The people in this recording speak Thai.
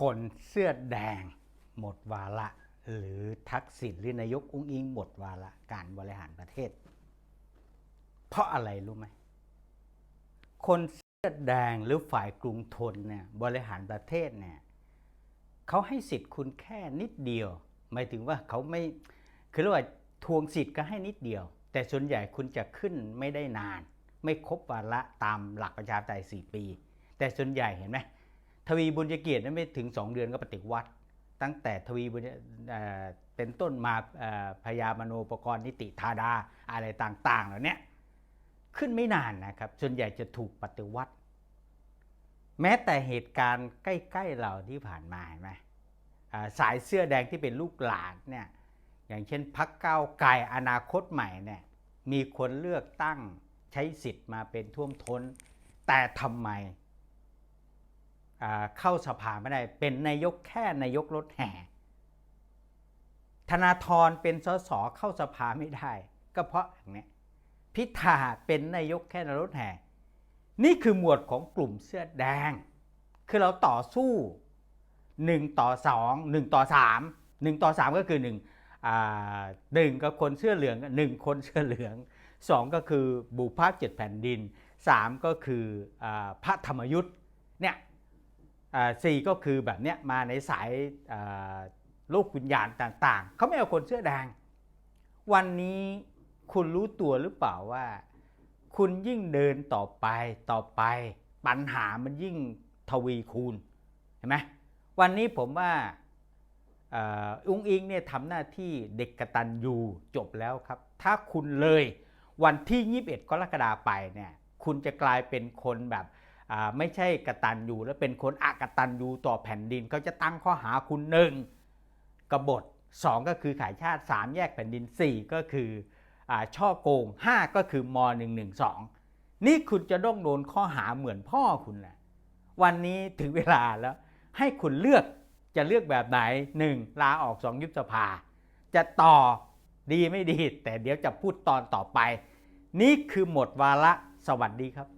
คนเสื้อแดงหมดวาระหรือทักษิณหรือนายกอุ้งอิงหมดวาระการบริหารประเทศ เพราะอะไรรู้ไหม คนเสื้อแดงหรือฝ่ายกรุงทนเนี่ยบริหารประเทศเนี่ยเขาให้สิทธิ์คุณแค่นิดเดียว หมายถึงว่าเขาไม่คือเรียกว่าทวงสิทธิ์ก็ให้นิดเดียว แต่ส่วนใหญ่คุณจะขึ้นไม่ได้นาน ไม่ครบวาระตามหลักประชาธิปไตย4ปี แต่ส่วนใหญ่เห็นไหม ทวีบุญเกียรตินั้นไม่ถึง 2 เดือนก็ปฏิวัติ ตั้งแต่ทวีบุญเอ่อเป็นต้นมาพญามโนปกรณ์นิติธาดาอะไรต่างๆเหล่านี้ขึ้นไม่นานนะครับ ส่วนใหญ่จะถูกปฏิวัติ แม้แต่เหตุการณ์ใกล้ ๆ เราที่ผ่านมาเห็นไหมสายเสื้อแดงที่เป็นลูกหลานเนี่ยอย่างเช่นพักเก้าไกลอนาคตใหม่เนี่ยมีคนเลือกตั้งใช้สิทธิ์มาเป็นท่วมท้น แต่ทำไม เข้าสภาไม่ได้ เป็นนายกแค่นายกรถแห่ ธนาธรเป็นสสเข้าสภาไม่ได้ ก็เพราะอย่างนี้พิธาเป็นนายกแค่นายกรถแห่ นี่คือหมวดของกลุ่มเสื้อแดง คือเราต่อสู้1ต่อ2 1ต่อ3 1ต่อ3ก็คือ1อ่าหนึ่งก็คนเสื้อเหลืองหนึ่งคนเสื้อเหลืองสองก็คือบุพภาคเจ็ดแผ่นดินสามก็คืออพระธรรมยุทธ์เนี่ย สี่ก็คือแบบเนี้ยมาในสายอ่าลูกวิญญาณต่างๆ เขาไม่เอาคนเสื้อแดง วันนี้คุณรู้ตัวหรือเปล่าว่า คุณยิ่งเดินต่อไปต่อไป ปัญหามันยิ่งทวีคูณเห็นไหมวันนี้ผมว่าอุ้งอิงเนี่ยทำหน้าที่เด็กกระตัญญูจบแล้วครับ ถ้าคุณเลยวันที่ 21 กรกฎาคมไปเนี่ย คุณจะกลายเป็นคนแบบ ไม่ใช่กตัญญูและเป็นคนอากตัญญูต่อแผ่นดินเขาจะตั้งข้อหาคุณหนึ่งกบฏสองก็คือขายชาติสามแยกแผ่นดินสี่ก็คืออช่อโกงห้าก็คือมหนึ่งหนึ่งสองนี่คุณจะต้องโดนข้อหาเหมือนพ่อคุณแหละวันนี้ถึงเวลาแล้ว ให้คุณเลือกจะเลือกแบบไหนหนึ่งลาออกสองยุบสภา จะต่อดีไม่ดี แต่เดี๋ยวจะพูดตอนต่อไป นี่คือหมดวาระสวัสดีครับ